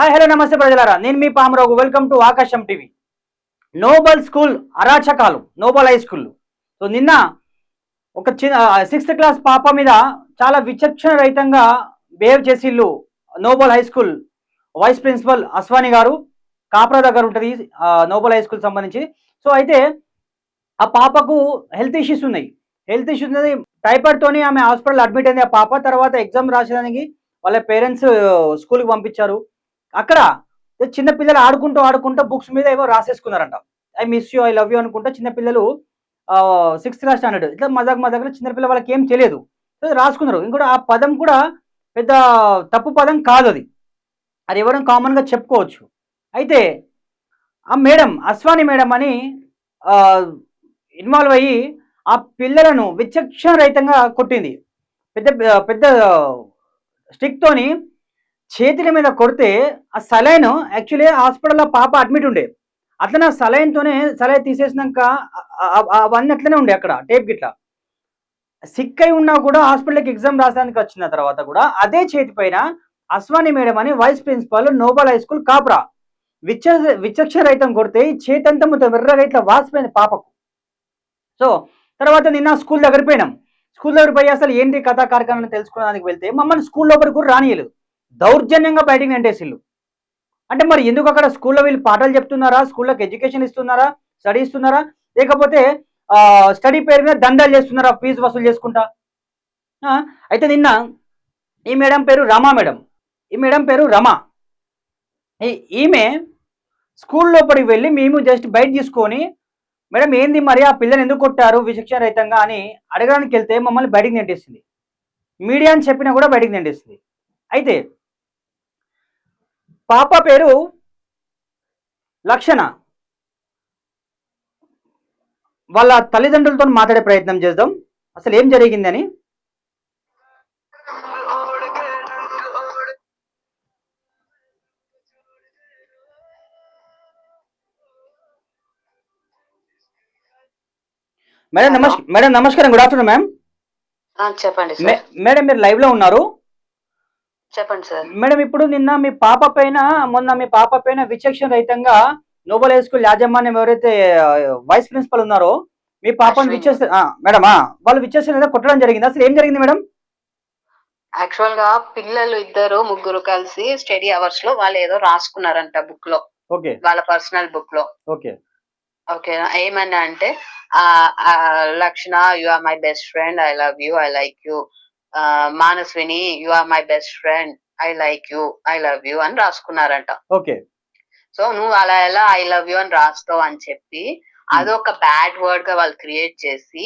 Hi hello నమస్తే ప్రజలారా. నేను మీ Pamarao. Welcome to Akasham TV. Noble school అరాచకాలు. నోబల్ హై స్కూల్ సో నిన్న ఒక చిన్న సిక్స్త్ క్లాస్ పాప మీద చాలా విచక్షణ రహితంగా behave చేసిళ్ళు noble high school vice principal Aswani గారు కాప్రా దగ్గర ఉంటుంది నోబల్ హై స్కూల్ సంబంధించి. సో అయితే ఆ పాపకు హెల్త్ ఇష్యూస్ ఉన్నాయి. హెల్త్ ఇష్యూస్ ఉన్నది టైఫాయిడ్తోనే ఆమె హాస్పిటల్ అడ్మిట్ అయింది ఆ పాప. తర్వాత ఎగ్జామ్ రాసేదానికి వాళ్ళ పేరెంట్స్ స్కూల్కి పంపించారు. అక్కడ చిన్నపిల్లలు ఆడుకుంటూ ఆడుకుంటూ బుక్స్ మీద ఏవో రాసేసుకున్నారంట. I miss you I love you అనుకుంటా చిన్నపిల్లలు సిక్స్త్ క్లాస్ స్టాండర్డ్ ఇట్లా మజాక్ మజాక్లో చిన్న పిల్లల వాళ్ళకి ఏం తెలియదు. రాసుకున్నారు. ఇంకోటి ఆ పదం కూడా పెద్ద తప్పు పదం కాదు అది. అది ఎవరైనా కామన్గా చెప్పుకోవచ్చు. అయితే ఆ మేడం అస్వాని మేడం అని ఇన్వాల్వ్ అయ్యి ఆ పిల్లలను విచక్షణ రహితంగా కొట్టింది. పెద్ద పెద్ద స్టిక్తోని చేతుల మీద కొడితే ఆ సలైన్ యాక్చువల్లీ హాస్పిటల్లో పాప అడ్మిట్ ఉండే. అట్లనే ఆ సలైన్ తోనే సలైన్ తీసేసినాక అవన్నీ అట్లనే ఉండే అక్కడ టేప్ గిట్లా. సిక్ అయి ఉన్నా కూడా హాస్పిటల్కి ఎగ్జామ్ రాసానికి వచ్చిన తర్వాత కూడా అదే చేతి పైన అస్వాని మేడం అని vice principal Noble High School Kapra. విచ విచక్ష రహితం కొడితే చేతి అంతా మొత్తం ఎర్రగా ఇట్లా వాసిపోయింది పాపకు. సో తర్వాత నిన్న స్కూల్ దగ్గర పోయినాం. స్కూల్ దగ్గర పోయి అసలు ఏంటి కథా కార్యక్రమం తెలుసుకోవడానికి వెళ్తే మమ్మల్ని స్కూల్ లోపలికి కూడా రానియలేదు దౌర్జన్యంగా బయటికి నెంటేసిల్లు అంటే మరి ఎందుకు అక్కడ స్కూల్లో వీళ్ళు పాఠాలు చెప్తున్నారా? స్కూళ్ళకి ఎడ్యుకేషన్ ఇస్తున్నారా? స్టడీ ఇస్తున్నారా? లేకపోతే స్టడీ పేరు మీద దండాలు చేస్తున్నారా? ఫీజు వసూలు చేసుకుంటా? అయితే నిన్న ఈ మేడం పేరు రమా మేడం. ఈ మేడం పేరు రమా. ఈ- ఈమె స్కూల్ లోపలికి వెళ్ళి మేము జస్ట్ బయట తీసుకొని మేడం ఏంది మరి ఆ పిల్లని ఎందుకు కొట్టారు విశిక్షణ రహితంగా? అని అడగడానికి వెళ్తే మమ్మల్ని బయటికి నెట్టేసింది. మీడియా అని చెప్పినా కూడా బయటికి నెట్టేసింది. అయితే పాప పేరు లక్షణ. వాళ్ళ తల్లిదండ్రులతో మాట్లాడే ప్రయత్నం చేద్దాం. అసలు ఏం జరిగిందని మేడం నమస్ మేడం నమస్కారం గుడ్ ఆఫ్టర్నూన్ మ్యామ్. చెప్పండి మేడం మీరు లైవ్లో ఉన్నారు. చెప్పండి సార్. మేడం ఇప్పుడు నిన్న మీ పాప పైన మొన్న మీ పాప పైన విచక్షణ రహితంగా నోబల్ హై స్కూల్ యాజమాన్యం ఎవరైతే వైస్ ప్రిన్సిపల్ ఉన్నారో మీ పాపను అశ్విని. విచ్చేస్తే మేడం వాళ్ళు విచ్చేసిన కొట్టడం జరిగింది? అసలు ఏం జరిగింది మేడం? యాక్చువల్గా పిల్లలు ఇద్దరు ముగ్గురు కలిసి స్టడీ అవర్స్లో వాళ్ళు ఏదో రాసుకున్నారంట బుక్లో. ఓకే. వాళ్ళ పర్సనల్ బుక్లో. ఓకే. ఓకే ఏమన్నా అంటే Lakshana you are my best friend I love you I like you. Manasvini you are my best friend I like you I love you అని రాసుకున్నారంట. ఓకే. సో నువ్వు అలా ఎలా ఐ లవ్ యూ అని రాస్తావు అని చెప్పి అదొక బ్యాడ్ వర్డ్గా వాళ్ళు క్రియేట్ చేసి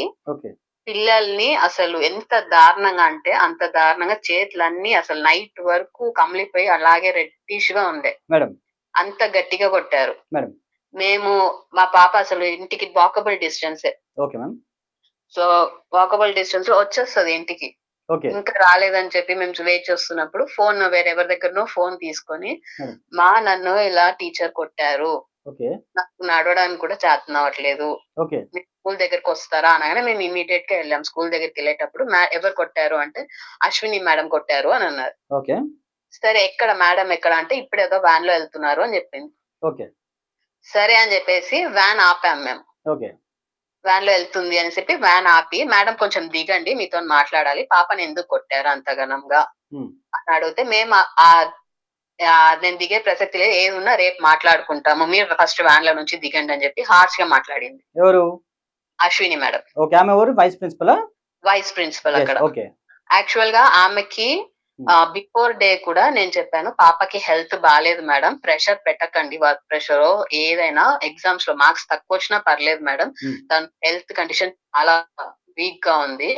పిల్లల్ని అసలు ఎంత దారుణంగా అంటే అంత దారుణంగా చేతులన్నీ అసలు నైట్ వరకు కమిలిపోయి అలాగే రెడ్డిష్గా ఉండే. మేడం. అంత గట్టిగా కొట్టారు. మేము మా పాప అసలు ఇంటికి వాకబుల్ డిస్టెన్స్ సో వాకబుల్ డిస్టెన్స్లో వచ్చేస్తుంది ఇంటికి. ఇంకా రాలేదని చెప్పి మేము వెయిట్ చేస్తున్నప్పుడు ఫోన్ వేరెవరి దగ్గరనో ఫోన్ తీసుకొని Hmm. మా నన్ను ఇలా టీచర్ కొట్టారు. నాకు నడవడానికి కూడా చేతనవ్వట్లేదు ఓకే. మీరు స్కూల్ దగ్గరకు వస్తారా అనగానే మేము ఇమీడియట్గా వెళ్ళాం. స్కూల్ దగ్గరికి వెళ్ళేటప్పుడు "మా- ఎవరు కొట్టారు అంటే అశ్విని మేడం కొట్టారు అని అన్నారు. ఓకే. సరే ఎక్కడ మేడం ఎక్కడ అంటే ఇప్పుడు ఏదో వ్యాన్లో వెళ్తున్నారు అని చెప్పింది. ఓకే. సరే అని చెప్పేసి వ్యాన్ ఆపాం మేము. వ్యాన్లో వెళ్తుంది అని చెప్పి వ్యాన్ ఆపి మేడం కొంచెం దిగండి మీతో మాట్లాడాలి. పాపని ఎందుకు కొట్టారు అంతగనంగా. అని అడిగితే మేము ఆ- నేను దిగే ప్రసక్తి లేదు. ఏది ఉన్నా రేపు మాట్లాడుకుంటాము. మీరు ఫస్ట్ వ్యాన్లో నుంచి దిగండి అని చెప్పి హార్ష్గా మాట్లాడింది. ఎవరు? అశ్విని మేడం. ఓకే. ఆమె ఎవరు? వైస్ ప్రిన్సిపల్ వైస్ ప్రిన్సిపల్ అక్కడ. ఓకే యాక్చువల్గా ఆమెకి. బిఫోర్ డే కూడా నేను చెప్పాను పాపకి హెల్త్ బాగాలేదు మేడం ప్రెషర్ పెట్టకండి వర్క్ ప్రెషర్ ఏదైనా ఎగ్జామ్స్లో మార్క్స్ తక్కువ వచ్చినా పర్లేదు మేడం Hmm. తన హెల్త్ కండిషన్ చాలా వీక్గా ఉంది.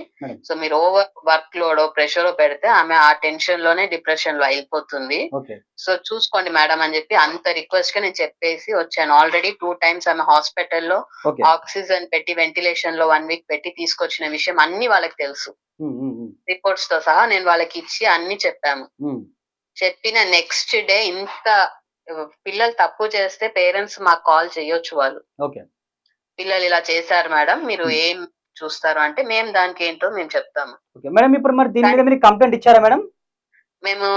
సో మీరు ఓవర్ వర్క్ లోడ్ ప్రెషర్ పెడితే ఆమె ఆ టెన్షన్లోనే డిప్రెషన్లో అయిపోతుంది. సో చూసుకోండి మేడం అని చెప్పి అంత రిక్వెస్ట్గా నేను చెప్పేసి వచ్చాను. ఆల్రెడీ టూ టైమ్స్ ఆమె హాస్పిటల్లో ఆక్సిజన్ పెట్టి వెంటిలేషన్లో వన్ వీక్ పెట్టి తీసుకొచ్చిన విషయం అన్ని వాళ్ళకి తెలుసు. ఉమ్, రిపోర్ట్స్తో సహా నేను వాళ్ళకి ఇచ్చి అన్ని చెప్పాము. చెప్పిన నెక్స్ట్ డే ఇంత పిల్లలు తప్పు చేస్తే పేరెంట్స్ మాకు కాల్ చేయొచ్చు వాళ్ళు. పిల్లలు ఇలా చేశారు మేడం మీరు. ఏం చూస్తారు అంటే మేము దానికి ఏంటో మేము చెప్తాము. మేడం ఇప్పుడు మరి దీని మీద మీరు కంప్లైంట్ ఇచ్చారా మేడం? మేము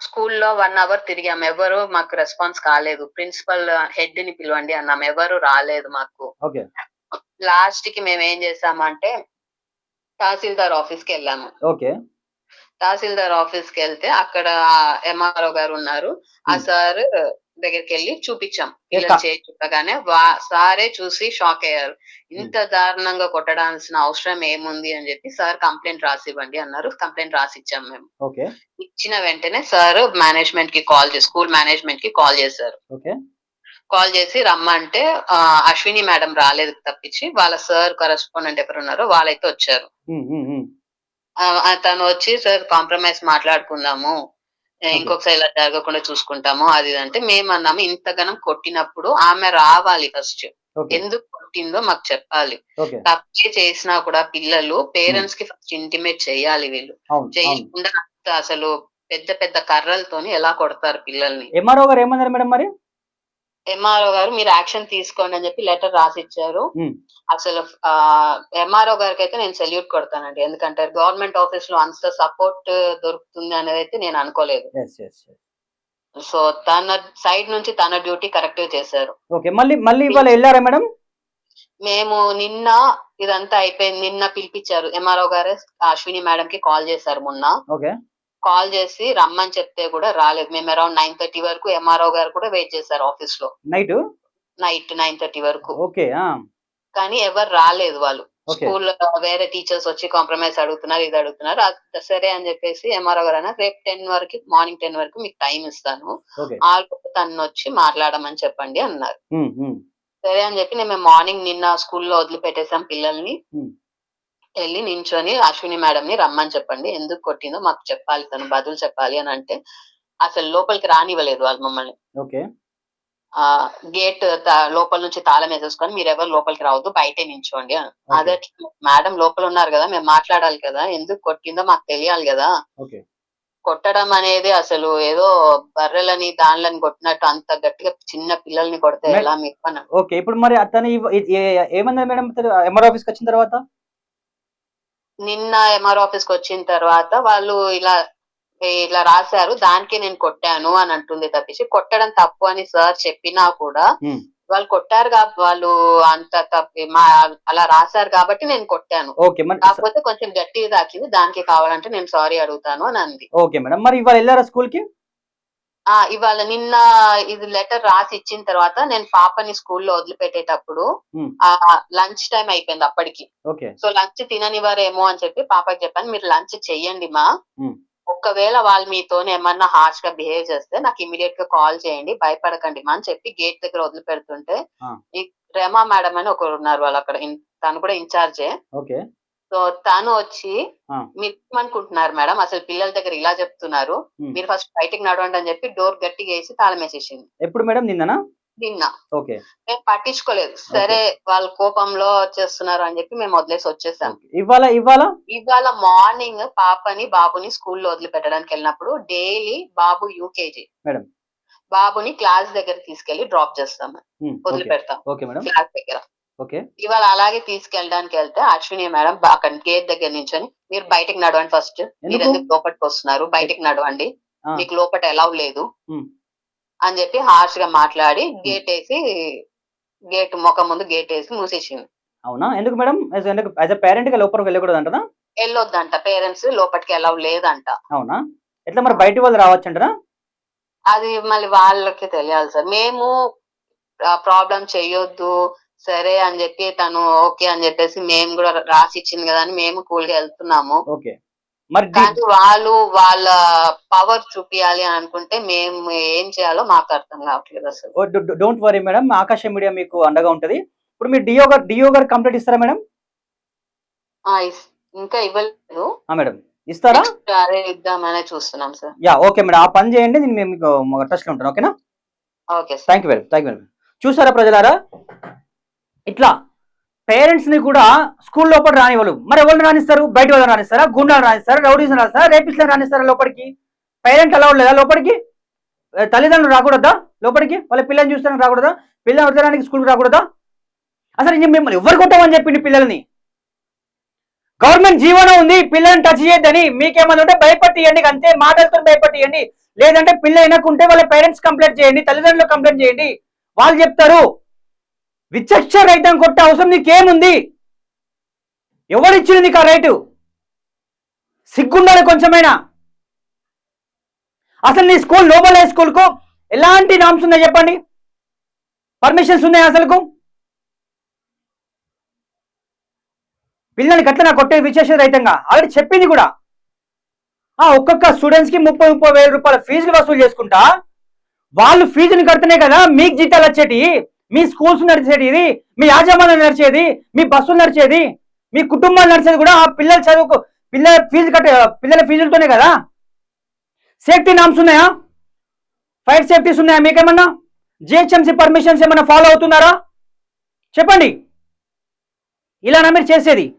స్కూల్లో వన్ అవర్ తిరిగాం. ఎవరు మాకు రెస్పాన్స్ కాలేదు. ప్రిన్సిపల్ హెడ్ని పిలవండి అన్నాం. ఎవరు రాలేదు మాకు. లాస్ట్కి మేము ఏం చేసామంటే తహసీల్దార్ ఆఫీస్కి వెళ్ళాము. ఓకే. తహసీల్దార్ ఆఫీస్కి వెళ్తే అక్కడ ఎంఆర్ఓ గారు ఉన్నారు. ఆ. సార్ దగ్గరికి వెళ్ళి చూపించాం పిల్లలు వా- సారే చూసి షాక్ అయ్యారు. ఇంత దారుణంగా కొట్టడాల్సిన అవసరం ఏముంది అని చెప్పి సార్ కంప్లైంట్ రాసి ఇవ్వండి అన్నారు. కంప్లైంట్ రాసి ఇచ్చాం మేము ఇచ్చిన వెంటనే సార్ మేనేజ్మెంట్కి కాల్ చేసి స్కూల్ మేనేజ్మెంట్కి కాల్ చేశారు. కాల్ చేసి రమ్మంటే అశ్విని మేడం రాలేదు తప్పించి వాళ్ళ సార్ కరెస్పాండెంట్ ఎవరు ఉన్నారో వాళ్ళైతే వచ్చారు. తను వచ్చి సార్ కాంప్రమైజ్ మాట్లాడుకుందాము. ఇంకొకసారి ఇలా జరగకుండా చూసుకుంటాము అది అంటే మేము అన్నాము ఇంతగానం కొట్టినప్పుడు ఆమె రావాలి ఫస్ట్. ఎందుకు కొట్టిందో మాకు చెప్పాలి. తప్పే చేసినా కూడా పిల్లలు పేరెంట్స్కి ఫస్ట్ ఇంటిమేట్ చేయాలి వీళ్ళు. చేయకుండా అసలు పెద్ద పెద్ద కర్రలతోని ఎలా కొడతారు పిల్లల్ని? ఎంఆర్ఓ గారు ఏమన్నారు మేడం మరి? ఎంఆర్ఓ గారు మీరు యాక్షన్ తీసుకోండి అని చెప్పి లెటర్ రాసి ఇచ్చారు. అసలు ఎంఆర్ఓ గారికి అయితే నేను సెల్యూట్ కొడతానండి. ఎందుకంటే గవర్నమెంట్ ఆఫీస్లో అంత సపోర్ట్ దొరుకుతుంది అనేది అయితే నేను అనుకోలేదు. సో తన సైడ్ నుంచి తన డ్యూటీ కరెక్ట్ చేశారు. ఓకే మళ్ళీ మళ్ళీ ఇవాళ వెళ్ళారా మేడం? మేము నిన్న ఇదంతా అయిపోయింది. నిన్న పిలిపించారు. ఎంఆర్ఓ గారు అశ్విని మేడం కి కాల్ చేశారు మొన్న. ఓకే. కాల్ చేసి రమ్మని చెప్తే కూడా రాలేదు. మేము అరౌండ్ నైన్ థర్టీ వరకు ఎంఆర్ఓ గారు కూడా వెయిట్ చేశారు ఆఫీస్లో నైట్? నైట్ నైన్ థర్టీ వరకు. ఓకే కానీ ఎవరు రాలేదు వాళ్ళు. స్కూల్ వేరే టీచర్స్ వచ్చి కాంప్రమైజ్ అడుగుతున్నారు ఇది అడుగుతున్నారు. సరే అని చెప్పేసి ఎంఆర్ఓ గారు రేపు టెన్ వరకు మార్నింగ్ టెన్ వరకు మీకు టైం ఇస్తాను. ఆ తను వచ్చి మాట్లాడమని చెప్పండి అన్నారు. సరే అని చెప్పి నేను మార్నింగ్ నిన్న స్కూల్లో వదిలిపెట్టేసాం పిల్లల్ని. వెళ్ళి నించొని అశ్విని మేడం ని రమ్మని చెప్పండి. ఎందుకు కొట్టిందో మాకు చెప్పాలి తను బదులు చెప్పాలి అని అంటే అసలు లోపలికి రానివ్వలేదు వాళ్ళు మమ్మల్ని. ఓకే. ఆ గేట్ లోపల నుంచి తాళం వేసేసుకొని మీరు ఎవరు లోపలికి రావద్దు బయటే నించోండి. అదే మేడం లోపల ఉన్నారు కదా మేము మాట్లాడాలి కదా ఎందుకు కొట్టిందో మాకు తెలియాలి కదా. కొట్టడం అనేది అసలు ఏదో బర్రెలని దానిలని కొట్టినట్టు అంత గట్టిగా చిన్న పిల్లల్ని కొడితే ఎలా మీకు ఓకే. ఇప్పుడు మరి అతను ఇవ- ఏ- ఏ- ఏమన్నారు మేడం? ఎంఆర్ ఆఫీస్కి వచ్చిన తర్వాత? నిన్న ఎంఆర్ ఆఫీస్కి వచ్చిన తర్వాత వాళ్ళు ఇలా ఇలా రాశారు దానికి నేను కొట్టాను అని అంటుంది తప్పించి కొట్టడం తప్పు అని సార్ చెప్పినా కూడా. వాళ్ళు కొట్టారు కాబట్టి వాళ్ళు అంత తప్పి మా అలా రాశారు కాబట్టి నేను కొట్టాను. కాకపోతే కొంచెం గట్టిగా తాకింది దానికి కావాలంటే నేను సారీ అడుగుతాను అని అంది. Okay madam. మరి ఇవాళ వెళ్ళారా స్కూల్కి? ఆ ఇవాళ నిన్న ఇది లెటర్ రాసి ఇచ్చిన తర్వాత నేను పాపని స్కూల్లో వదిలిపెట్టేటప్పుడు. ఆ లంచ్ టైం అయిపోయింది అప్పటికి సో లంచ్ తిననివారేమో అని చెప్పి పాపకి చెప్పాను మీరు లంచ్ చెయ్యండి మా. ఒకవేళ వాళ్ళు మీతో ఏమన్నా హార్ష్గా బిహేవ్ చేస్తే నాకు ఇమీడియట్గా కాల్ చేయండి భయపడకండి మా అని చెప్పి గేట్ దగ్గర వదిలిపెడుతుంటే. ఈ రెమా మేడం అని ఒకరు ఉన్నారు వాళ్ళు అక్కడ తను కూడా ఇన్ఛార్జే ఓకే సో తను వచ్చి. మీరు ఏమనుకుంటున్నారు మేడం? అసలు పిల్లల దగ్గర ఇలా చెప్తున్నారు. మీరు ఫస్ట్ బయటికి నడవండి అని చెప్పి డోర్ గట్టిగా వేసి తాళం వేసేసింది. ఎప్పుడు మేడం నిన్ననా? నిన్న. ఓకే. మేము పట్టించుకోలేదు. సరే వాళ్ళ కోపంలో చేస్తున్నారు అని చెప్పి మేము వదిలేసి వచ్చేసాం. ఇవాళ ఇవాళ ఇవాళ మార్నింగ్ పాపని బాబుని స్కూల్లో వదిలిపెట్టడానికి వెళ్ళినప్పుడు డైలీ బాబు యూకేజీ. మేడం. బాబుని క్లాస్ దగ్గర తీసుకెళ్ళి డ్రాప్ చేస్తాం. వదిలిపెడతాం. క్లాస్ దగ్గర. ఓకే. ఇవాళ అలాగే తీసుకెళ్ళడానికి వెళ్తే అశ్విని మేడం అక్కడ గేట్ దగ్గర నించొని మీరు బయటికి నడవండి ఫస్ట్. మీరు ఎందుకు? లోపలికి వస్తున్నారు? బయటికి నడవండి. మీకు లోపల అలౌ లేదు. అని చెప్పి హార్ష్గా మాట్లాడి గేట్ వేసి గేట్ ముఖం ముందు గేట్ వేసి మూసేసింది. అవునా? ఎందుకు మేడం? యాజ్ అ పేరెంట్గా లోపలికి వెళ్ళకూడదు అంటదా వెళ్ళొద్దంట. పేరెంట్స్ లోపలికి అలౌ లేదంట. అవునా? ఎట్లా మరి బయట వాళ్ళు రావచ్చు అంటారా అది మళ్ళీ వాళ్ళకి తెలియాలి సార్. మేము ప్రాబ్లం చెయ్యొద్దు సరే అని చెప్పి తను ఓకే అని చెప్పేసి మేము కూడా రాసి ఇచ్చింది కదా అని మేము కూల్గా వెళ్తున్నాము. ఓకే. మరి కానీ వాళ్ళు వాళ్ళ పవర్ చూపియాలి అని అనుకుంటే మేము ఏం చేయాలో మాకు అర్థం కావట్లేదు అసలు. Don't worry madam Akasha media మీకు అండగా ఉంటది. ఇప్పుడు మీరు డిఓ గారు డిఓ గారు కంప్లీట్ ఇస్తారా మేడం? ఇంకా ఇవ్వలేదు. మేడం. ఇస్తారా? అదే ఇద్దామనే చూస్తున్నాం సార్. Yeah okay madam. ఆ పని చేయండి నేను మీకు టచ్లో ఉంటాను ఓకేనా? Okay thank you very thank you very చూసారా ప్రజలారా? ఇట్లా. పేరెంట్స్ని కూడా స్కూల్ లోపల రానివ్వరు. మరి ఎవరిని రానిస్తారు? బయట వాళ్ళని రానిస్తారా? గుండాలు రానిస్తారా? రౌడీస్ రాస్తారా రేపిస్ట్లను రానిస్తారా లోపలికి? పేరెంట్ అలా లేదా లోపలికి? తల్లిదండ్రులు రాకూడదా లోపలికి? వాళ్ళ పిల్లల్ని చూస్తానికి రాకూడదా? పిల్లలు వదలడానికి స్కూల్కి రాకూడదా? అసలు ఇంక మిమ్మల్ని ఎవరు కొట్టమని చెప్పింది పిల్లల్ని? గవర్నమెంట్ జీవనం ఉంది పిల్లల్ని టచ్ చేయొద్దని మీకేమైనా ఉంటే భయపట్టియండి అంతే మాటలతో భయపట్టియండి. లేదంటే పిల్ల వెనక్కుంటే వాళ్ళ పేరెంట్స్ కంప్లైంట్ చేయండి తల్లిదండ్రులు కంప్లైంట్ చేయండి. వాళ్ళు చెప్తారు విచక్ష రైతం కొట్టే అవసరం నీకేముంది? ఎవరిచ్చింది నీకు ఆ రైటు? సిగ్గుండాలి కొంచెమైనా? అసలు నీ స్కూల్ లోబల్ హై స్కూల్కు ఎలాంటి నామ్స్ ఉన్నాయి చెప్పండి? పర్మిషన్స్ ఉన్నాయి అసలుకు? పిల్లల్ని నాకు కొట్టే విశేష రైతంగా? ఆల్రెడీ చెప్పింది కూడా. ఆ ఒక్కొక్క స్టూడెంట్స్కి ముప్పై ముప్పై వేల రూపాయల ఫీజులు వసూలు చేసుకుంటా వాళ్ళు ఫీజుని కడుతున్నాయి కదా మీకు జీతాలు వచ్చేటి మీ స్కూల్స్ నడిచేది ఇది మీ యాజమాన్యం నడిచేది మీ బస్సులు నడిచేది మీ కుటుంబాలు నడిచేది కూడా ఆ పిల్లల చదువుకు పిల్లల ఫీజు కట్టే పిల్లల ఫీజులతోనే కదా? సేఫ్టీ నామ్స్ ఉన్నాయా? ఫైర్ సేఫ్టీస్ ఉన్నాయా మీకేమన్నా? జిహెచ్ఎంసీ పర్మిషన్స్ ఏమన్నా ఫాలో అవుతున్నారా? చెప్పండి. ఇలానా మీరు చేసేది?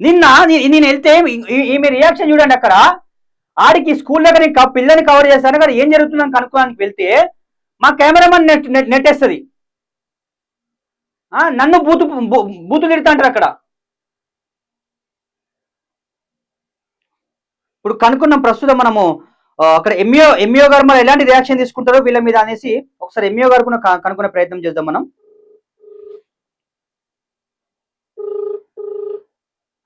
నిన్న నేను వెళ్తే ఈ- ఈమె రియాక్షన్ చూడండి అక్కడ. ఆడికి స్కూల్ దగ్గర పిల్లని కవర్ చేస్తాను కదా ఏం జరుగుతుందని కనుక్కోడానికి వెళ్తే మా కెమెరామన్ నెట్ నెట్ నెట్టేస్తుంది. నన్ను బూతు బూ- బూతులు అంటారు అక్కడ. ఇప్పుడు కనుక్కున్నాం ప్రస్తుతం మనము అక్కడ ఎంఈఓ ఎంఈఓ గారు మరి ఎలాంటి రియాక్షన్ తీసుకుంటారో వీళ్ళ మీద అనేసి ఒకసారి ఎంఈఓ గారు కనుక్కునే ప్రయత్నం చేద్దాం మనం.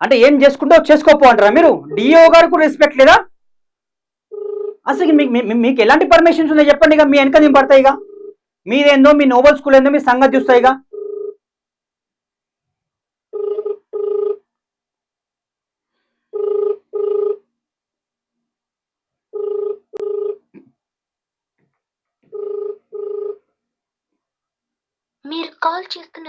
అంటే ఏం చేసుకుంటే చేసుకోపో అంటారా మీరు? డిఓ గారు కూడా రెస్పెక్ట్ లేదా? అసలు మీకు మీకు ఎలాంటి పర్మిషన్స్ ఉన్నాయి చెప్పండి ఇక. మీ వెనక నేను పడతాయి ఇక. మీదేందో మీ నోబల్ స్కూల్ ఏందో మీ సంగతి చూస్తాయి ఇక. మీరు కాల్ చేస్తున్న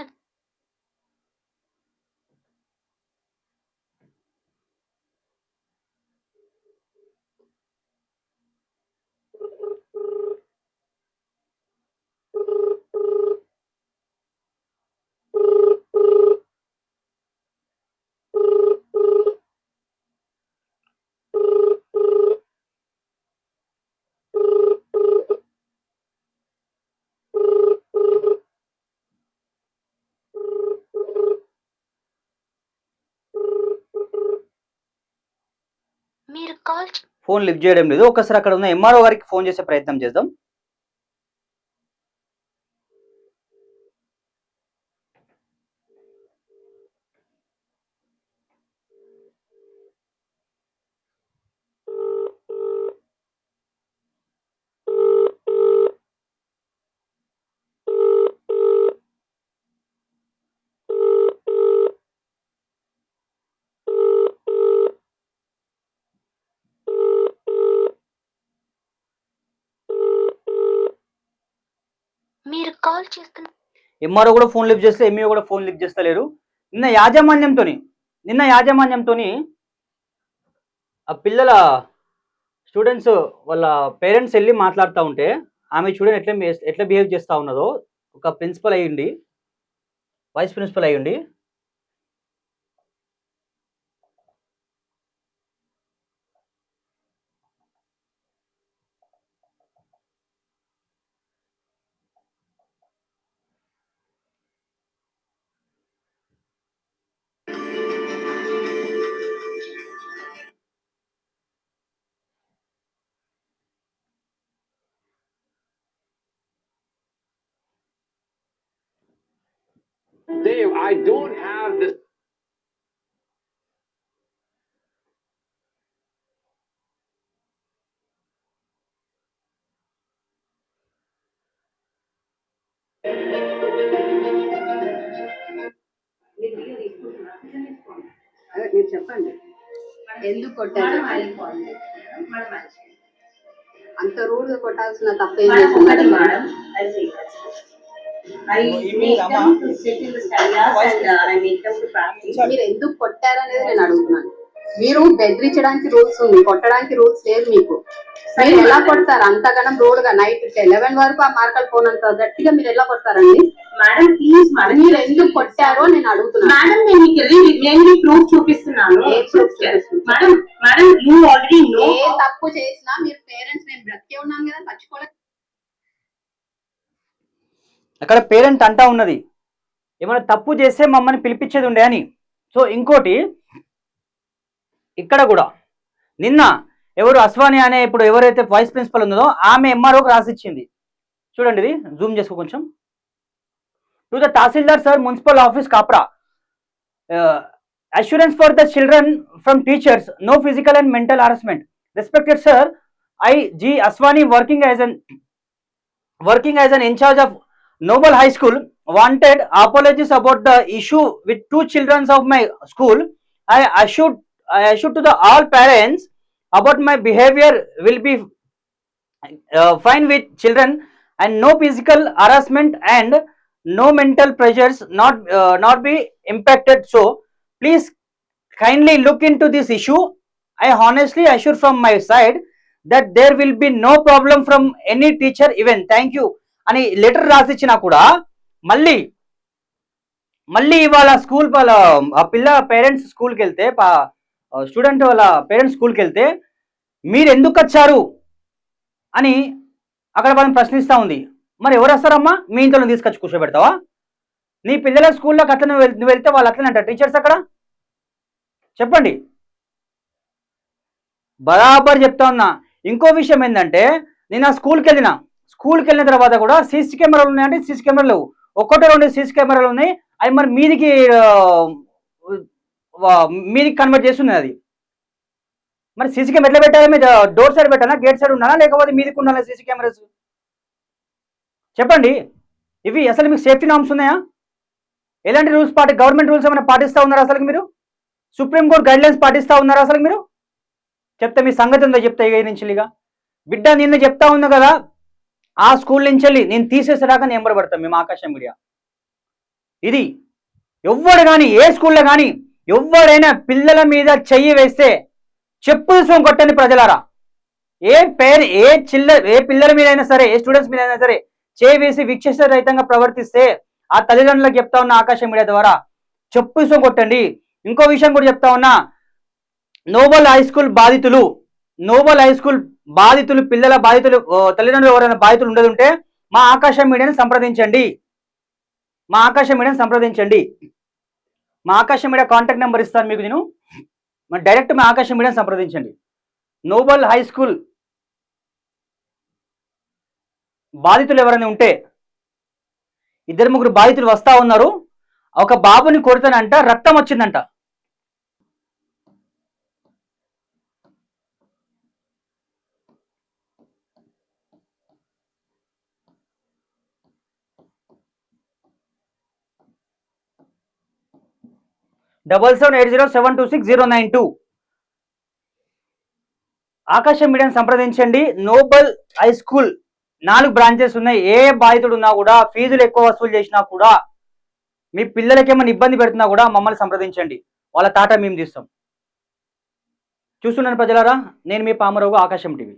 కాల్ ఫోన్ లిఫ్ట్ చేయడం లేదు. ఒకసారి అక్కడ ఉన్న ఎంఆర్ఓ గారికి ఫోన్ చేసే ప్రయత్నం చేద్దాం. కాల్ చేస్తున్నా. ఎంఆర్ఓ కూడా ఫోన్ లిఫ్ట్ చేస్తే ఎంఈఓ కూడా ఫోన్ లిఫ్ట్ చేస్తలేరు. నిన్న యాజమాన్యంతోని నిన్న యాజమాన్యంతోని ఆ పిల్లల స్టూడెంట్స్ వాళ్ళ పేరెంట్స్ వెళ్ళి మాట్లాడుతూ ఉంటే ఆమె చూడండి ఎట్లా ఎట్లా బిహేవ్ చేస్తూ ఉన్నదో ఒక ప్రిన్సిపల్ అయ్యిండి వైస్ ప్రిన్సిపల్ అయ్యిండి Dave, I don't have అదే మీరు చెప్పండి ఎందుకు కొట్టారు అంత రూడ్గా కొట్టాల్సిన తప్ప ఏం చేసింది మేడం. మీరు ఎందుకు కొట్టారు అనేది నేను అడుగుతున్నాను. మీరు బెదిరించడానికి రూల్స్ ఉంది కొట్టడానికి రూల్స్ లేదు మీకు. మీరు ఎలా కొడతారు? అంతగానం రోడ్గా నైట్ లెవెన్ వరకు ఆ మార్కలు పోనంత గట్టిగా మీరు ఎలా కొడతారండి? Madam, please, madam. మీరు ఎందుకు కొట్టారో నేను అడుగుతున్నాను. Madam, నేను మీకు నేను మీకు ప్రూఫ్ చూపిస్తున్నాను. madam, you already know. ఏ తప్పు చేసినా మీరు పేరెంట్స్ నేను బ్రతికే ఉన్నాను కదా చచ్చిపోలేదు అక్కడ పేరెంట్ అంటా ఉన్నది. ఏమైనా తప్పు చేస్తే మమ్మల్ని పిలిపించేది ఉండే అని. సో ఇంకోటి ఇక్కడ కూడా నిన్న ఎవరు అస్వాని అనే ఇప్పుడు ఎవరైతే వైస్ ప్రిన్సిపల్ ఉందో ఆమె ఎంఆర్ఓకి రాసిచ్చింది. చూడండి ఇది జూమ్ చేసుకో కొంచెం. To the Tahsildar sir municipal office Kapra. Assurance for the children from teachers no physical and mental harassment respected sir I G Aswani working as an working as an incharge of Noble High School wanted apologies about the issue with two children of my school. I assured, I assured to the all parents about my behavior will be uh, fine with children and no physical harassment and no mental pressures not uh, not be impacted. So please kindly look into this issue. I honestly assure from my side that there will be no problem from any teacher even. Thank you. అని letter రాసిచ్చినా కూడా మళ్ళీ మళ్ళీ ఇవాళ school వాళ్ళ ఆ పిల్ల parents స్కూల్కి వెళ్తే స్టూడెంట్ వాళ్ళ పేరెంట్స్ స్కూల్కి వెళ్తే మీరు ఎందుకు వచ్చారు అని అక్కడ వాళ్ళని ప్రశ్నిస్తూ ఉంది. మరి ఎవరు వస్తారమ్మా? మీ ఇంట్లో తీసుకొచ్చి కూర్చోబెడతావా? నీ పిల్లల స్కూల్లోకి అట్లా నువ్వు వెళ్తే వాళ్ళు అట్లనే అంటారు టీచర్స్ అక్కడ? చెప్పండి. బరాబర్ చెప్తా ఉన్నా. ఇంకో విషయం ఏంటంటే నేను ఆ స్కూల్కి వెళ్ళినా స్కూల్కి వెళ్ళిన తర్వాత కూడా సీసీ కెమెరాలు ఉన్నాయంటే సీసీ కెమెరాలు లేవు. ఒక్కటో రెండు సీసీ కెమెరాలు ఉన్నాయి. అవి మరి మీదికి మీదికి కన్వర్ట్ చేస్తున్నది అది. మరి సీసీ కెమెరా ఎట్లా పెట్టాలి? మీద డోర్ సైడ్ పెట్టాలా? గేట్ సైడ్ ఉండాలా? లేకపోతే మీదికి ఉండాలా సీసీ కెమెరాస్? చెప్పండి. ఇవి అసలు మీకు సేఫ్టీ నామ్స్ ఉన్నాయా? ఎలాంటి రూల్స్ పాటి గవర్నమెంట్ రూల్స్ ఏమైనా పాటిస్తూ ఉన్నారా అసలు మీరు? సుప్రీంకోర్టు గైడ్లైన్స్ పాటిస్తూ ఉన్నారా అసలు మీరు? చెప్తే మీ సంగతి ఉందో చెప్తా ఇక నుంచి ఇక. బిడ్డ నిన్న చెప్తా ఉన్నా కదా ఆ స్కూల్ నుంచి వెళ్ళి నేను తీసేసేదాకా నేను ఎంబడబడతాను మేము ఆకాశం మీడియా. ఇది ఎవ్వడు కానీ ఏ స్కూల్లో కానీ ఎవడైనా పిల్లల మీద చెయ్యి వేస్తే చెప్పు తీసుకొని కొట్టండి ప్రజలారా. ఏ పేరు ఏ చిల్ల ఏ పిల్లల మీద అయినా సరే ఏ స్టూడెంట్స్ మీద అయినా సరే చేయి వేసి విక్షేస రహితంగా ప్రవర్తిస్తే ఆ తల్లిదండ్రులకు చెప్తా ఉన్న ఆకాశం మీడియా ద్వారా చెప్పు తీసుకొని కొట్టండి. ఇంకో విషయం కూడా చెప్తా ఉన్నా నోబల్ హై స్కూల్ బాధితులు నోబల్ హై స్కూల్ బాధితులు పిల్లల బాధితులు తల్లిదండ్రులు ఎవరైనా బాధితులు ఉండదు ఉంటే మా ఆకాశం మీడియాని సంప్రదించండి. మా ఆకాశం మీడియాని సంప్రదించండి. మా ఆకాశం మీడియా కాంటాక్ట్ నెంబర్ ఇస్తాను మీకు నేను. మరి డైరెక్ట్ మా ఆకాశం మీడియాని సంప్రదించండి. నోబల్ హై స్కూల్ బాధితులు ఎవరైనా ఉంటే ఇద్దరు ముగ్గురు బాధితులు వస్తా ఉన్నారు. ఒక బాబుని కొడతానంట రక్తం వచ్చిందంట. Double seven eight zero seven two six zero nine two. Akasham మీడియాని సంప్రదించండి. నోబల్ హై స్కూల్ నాలుగు బ్రాంచెస్ ఉన్నాయి. ఏ బాధితుడు ఉన్నా కూడా ఫీజులు ఎక్కువ వసూలు చేసినా కూడా మీ పిల్లలకి ఏమైనా ఇబ్బంది పెడుతున్నా కూడా మమ్మల్ని సంప్రదించండి. వాళ్ళ తాట మేము తీస్తాం. చూస్తున్నాను ప్రజలారా నేను మీ పామరావు ఆకాశం టీవీ.